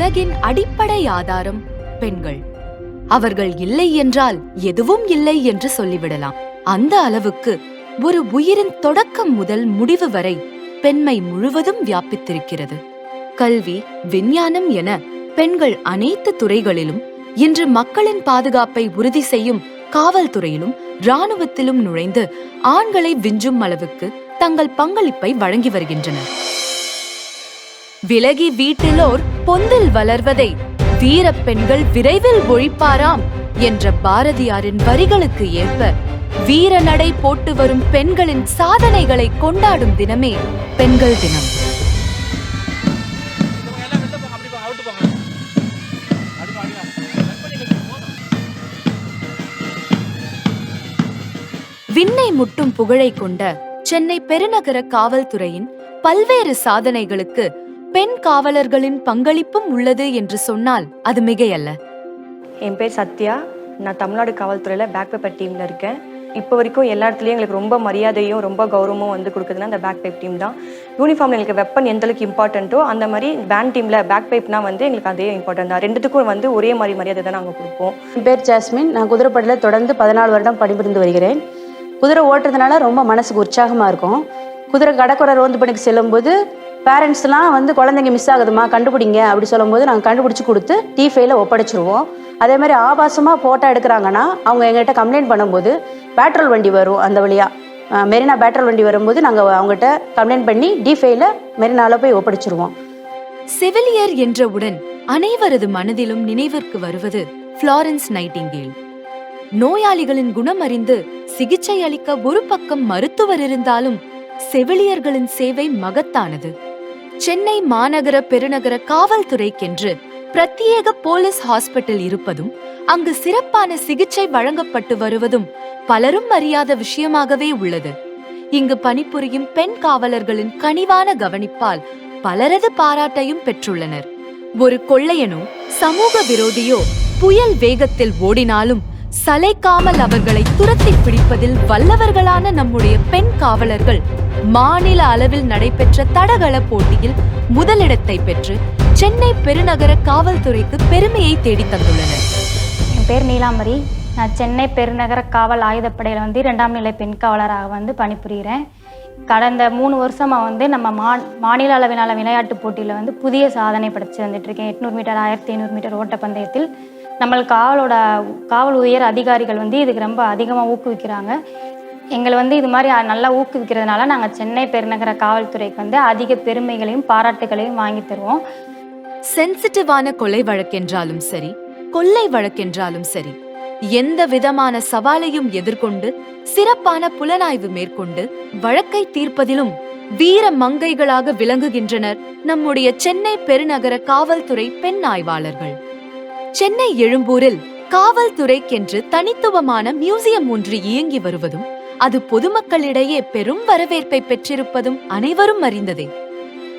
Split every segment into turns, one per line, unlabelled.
உலகின் அடிப்படை ஆதாரம் பெண்கள். அவர்கள் இல்லை என்றால் எதுவும் இல்லை என்று சொல்லிவிடலாம். அந்த அளவுக்கு ஒரு உயிரின் தொடக்கம் முதல் முடிவு வரை பெண்மை முழுவதும் வியாபித்திருக்கிறது. கல்வி விஞ்ஞானம் என பெண்கள் அனைத்து துறைகளிலும் இன்று மக்களின் பாதுகாப்பை உறுதி செய்யும் காவல்துறையிலும் இராணுவத்திலும் நுழைந்து ஆண்களை விஞ்சும் அளவுக்கு தங்கள் பங்களிப்பை வழங்கி வருகின்றனர். விலகி வீட்டிலோர் பொந்தில் வளர்வதை வீரப் பெண்கள் விரைவில் ஒழிப்பாராம் என்ற பாரதியாரின் வரிகளுக்கு ஏற்ப வீர நடை போட்டு வரும் பெண்களின் சாதனைகளை கொண்டாடும் தினமே பெண்கள் தினம். விண்ணை முட்டும் புகழை கொண்ட சென்னை பெருநகர காவல்துறையின் பல்வேறு சாதனைகளுக்கு பெண் காவலர்களின் பங்களிப்பும் உள்ளது என்று சொன்னால் அது மிகையல்ல.
என் பேர் சத்யா. நான் தமிழ்நாடு காவல்துறையில் பேக் பேப்பர் டீமில் இருக்கேன். இப்போ வரைக்கும் எல்லா இடத்துலையும் எங்களுக்கு ரொம்ப மரியாதையும் ரொம்ப கௌரவமும் வந்து கொடுக்குதுன்னா அந்த பேக் பைப் டீம் தான். யூனிஃபார்மில் எங்களுக்கு வெப்பன் எந்த அளவுக்கு இம்பார்ட்டண்ட்டோ அந்த மாதிரி பேண்ட் டீமில் பேக் பைப்னா வந்து எங்களுக்கு அதே இம்பார்ட்டன்ட் தான். ரெண்டுத்துக்கும் வந்து ஒரே மாதிரி மரியாதை தான் நாங்கள் கொடுப்போம்.
என் பேர் ஜாஸ்மின். நான் குதிரைப்படையில் தொடர்ந்து பதினாலு வருடம் பணிபுரிந்து வருகிறேன். குதிரை ஓட்டுறதுனால ரொம்ப மனசுக்கு உற்சாகமாக இருக்கும். குதிரை கடற்கரை ரோந்து பணிக்கு செல்லும்போது பேரண்ட்ஸ்லாம் வந்து குழந்தைங்க மிஸ் ஆகுதுமா கண்டுபிடிங்க அப்படி சொல்லும்போது நாங்கள் கண்டுபிடிச்சி கொடுத்து டிஃபைல ஒப்படைச்சிருவோம். அதே மாதிரி ஆபாசமாக ஃபோட்டோ எடுக்கிறாங்கன்னா அவங்க எங்கள்கிட்ட கம்ப்ளைண்ட் பண்ணும்போது பேட்ரோல் வண்டி வரும் அந்த வழியாக மெரினா பேட்ரோல் வண்டி வரும்போது நாங்கள் அவங்ககிட்ட கம்ப்ளைண்ட் பண்ணி டிஃபைல மெரினாவில் போய் ஒப்படைச்சிருவோம்.
செவிலியர் என்றவுடன் அனைவரது மனதிலும் நினைவிற்கு வருவது ஃப்ளாரன்ஸ் நைட்டிங்கேல் நோயாளிகளின் குணம் அறிந்து சிகிச்சை அளிக்க ஒரு பக்கம் மருத்துவர் இருந்தாலும் செவிலியர்களின் சேவை மகத்தானது. சென்னை மாநகர பெருநகர காவல்துறைக்கென்று பிரத்யேக போலீஸ் ஹாஸ்பிட்டல் இருப்பதும் அங்கு சிறப்பான சிகிச்சை வழங்கப்பட்டு வருவதும் பலரும் அறியாத விஷயமாகவே உள்ளது. இங்கு பணிபுரியும் பெண் காவலர்களின் கனிவான கவனிப்பால் பலரது பாராட்டையும் பெற்றுள்ளனர். ஒரு கொள்ளையனோ சமூக விரோதியோ புயல் வேகத்தில் ஓடினாலும் சளைக்காமல் அவர்களை துரத்தி பிடிப்பதில் வல்லவர்களான நம்முடைய பெண் காவலர்கள் மாநில அளவில் நடைபெற்ற தடகள போட்டியில் முதலிடத்தை பெற்று சென்னை பெருநகர காவல்துறைக்கு பெருமையை தேடித் தந்துள்ளனர்.
என் பேர் நீலாம்பரி. நான் சென்னை பெருநகர காவல் ஆயுதப்படையில் வந்து இரண்டாம் நிலை பெண் காவலராக வந்து பணிபுரிகிறேன் கடந்த மூணு வருஷமாக வந்து நம்ம மா மாநில அளவிலான விளையாட்டுப் போட்டியில் வந்து புதிய சாதனை படைச்சு வந்துட்டுருக்கேன் எட்நூறு மீட்டர் ஆயிரத்தி ஐநூறு மீட்டர் ஓட்டப்பந்தயத்தில் நம்ம காவலோட காவல் உயர் அதிகாரிகள் வந்து இதுக்கு ரொம்ப அதிகமாக ஊக்குவிக்கிறாங்க. எங்களை வந்து இது மாதிரி நல்லா ஊக்குவிக்கிறதுனால நாங்கள் சென்னை பெருநகர காவல்துறைக்கு வந்து அதிக பெருமைகளையும் பாராட்டுகளையும் வாங்கி தருவோம்.
சென்சிட்டிவான கொலை வழக்கென்றாலும் சரி கொள்ளை வழக்கென்றாலும் சரி எந்த விதமான சவாலையும் எதிர்கொண்டு சிறப்பான புலனாய்வு மேற்கொண்டு வழக்கை தீர்ப்பதிலும் வீர மங்கைகளாக விளங்குகின்றனர் நம்முடைய சென்னை பெருநகர காவல்துறை பெண் ஆய்வாளர்கள். சென்னை எழும்பூரில் காவல்துறைக்கென்று தனித்துவமான மியூசியம் ஒன்று இயங்கி வருவதும் அது பொதுமக்களிடையே பெரும் வரவேற்பை பெற்றிருப்பதும் அனைவரும் அறிந்ததே.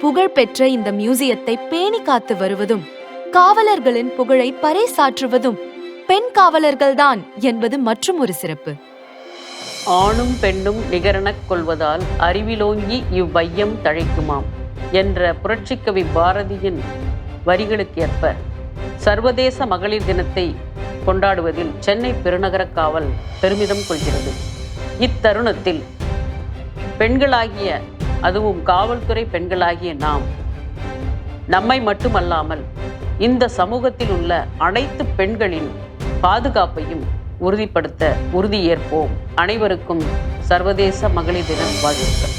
புகழ்பெற்ற இந்த மியூசியத்தை பேணி காத்து வருவதும் காவலர்களின் புகழை பறைசாற்றுவதும் பெண் காவலர்கள்தான் என்பது மற்றும் ஒரு சிறப்பு.
ஆணும் பெண்ணும் நிகரெனக் கொள்வதால் அறிவிலோங்கி இவ்வையம் தழைக்குமாம் என்ற புரட்சிக்கவி பாரதியின் வரிகளுக்கேற்ப சர்வதேச மகளிர் தினத்தை கொண்டாடுவதில் சென்னை பெருநகர காவல் பெருமிதம் கொள்கிறது. இத்தருணத்தில் பெண்களாகிய அதுவும் காவல்துறை பெண்களாகிய நாம் நம்மை மட்டுமல்லாமல் இந்த சமூகத்தில் உள்ள அனைத்து பெண்களின் பாதுகாப்பையும் உறுதிப்படுத்த உறுதியேற்போம். அனைவருக்கும் சர்வதேச மகளிர் தினம் வாழ்த்துக்கள்.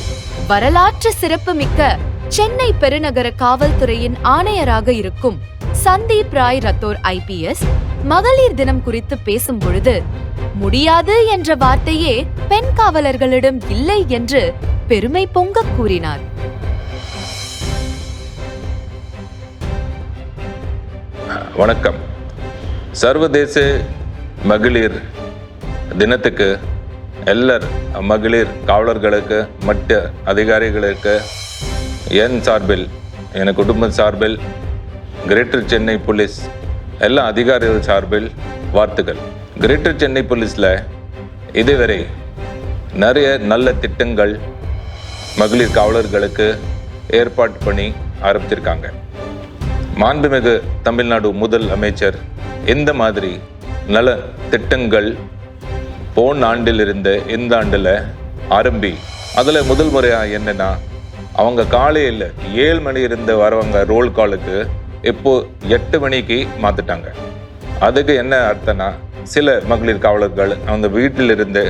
வரலாற்று சிறப்புமிக்க சென்னை பெருநகர காவல்துறையின் ஆணையராக இருக்கும் சந்தீப் ராய் ரத்தோர் ஐபிஎஸ் மகளிர் தினம் குறித்து பேசும் பொழுது முடியாது என்ற வார்த்தையே பெண் காவலர்களிடம் இல்லை என்று பெருமை பொங்க கூறினார்.
வணக்கம். சர்வதேச மகளிர் தினத்துக்கு எல்லார் மகளிர் காவலர்களுக்கு மற்ற அதிகாரிகளுக்கு என் சார்பில் என் குடும்ப சார்பில் கிரேட்டர் சென்னை போலீஸ் எல்லா அதிகாரிகள் சார்பில் வாழ்த்துக்கள். கிரேட்டர் சென்னை போலீஸில் இதுவரை நிறைய நல்ல திட்டங்கள் மகளிர் காவலர்களுக்கு ஏற்பாடு பண்ணி ஆரம்பிச்சிருக்காங்க மாண்புமிகு தமிழ்நாடு முதல் அமைச்சர் எந்த மாதிரி நல திட்டங்கள் போன ஆண்டில் இந்த ஆண்டில் ஆரம்பி அதில் முதல் முறையாக என்னென்னா அவங்க காலையில் ஏழு மணி இருந்து வரவங்க ரோல் காலுக்கு இப்போ எட்டு மணிக்கு மாற்றிட்டாங்க அதுக்கு என்ன அர்த்தம்னா சில மகளிர் காவலர்கள் அவங்க வீட்டிலிருந்து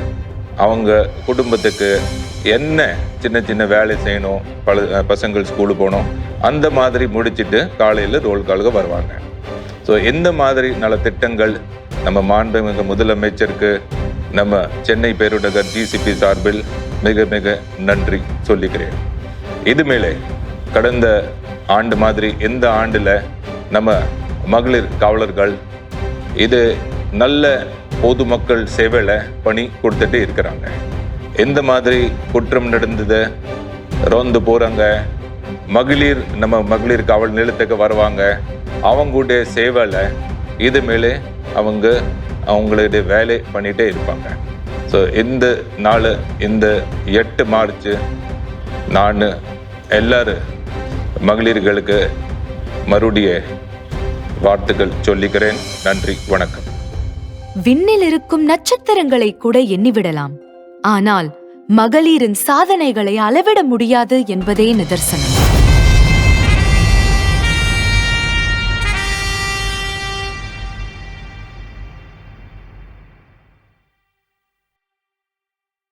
அவங்க குடும்பத்துக்கு என்ன சின்ன சின்ன வேலை செய்யணும் பல பசங்கள் ஸ்கூலு போகணும் அந்த மாதிரி முடிச்சிட்டு காலையில் ரோல் காலுக்கு வருவாங்க. ஸோ இந்த மாதிரி நல்ல திட்டங்கள் நம்ம மாண்புமிகு முதலமைச்சருக்கு நம்ம சென்னை பேருடகர் ஜிசிபி சார்பில் மிக மிக நன்றி சொல்லிக்கிறேன். இது மேலே கடந்த ஆண்டு மாதிரி எந்த ஆண்டில் நம்ம மகளிர் காவலர்கள் இது நல்ல பொதுமக்கள் சேவையில் பணி கொடுத்துட்டு இருக்கிறாங்க. எந்த மாதிரி குற்றம் நடந்தது? ரோந்து போகிறாங்க மகளிர் நம்ம மகளிர் காவல் நிலையத்துக்கு வருவாங்க. அவங்களுடைய சேவையில் இது மேலே அவங்க அவங்களுடைய வேலை பண்ணிகிட்டே இருப்பாங்க. ஸோ இந்த நாள் இந்த எட்டு மார்ச் நான் எல்லாரும் மகளிர்களுக்கு மறுபடிய வார்த்தைகள் சொல்லிக்கிறேன். நன்றி வணக்கம்.
விண்ணில் இருக்கும் நட்சத்திரங்களை கூட எண்ணிவிடலாம். ஆனால் மகளிரின் சாதனைகளை அளவிட முடியாது என்பதே நிதர்சனம்.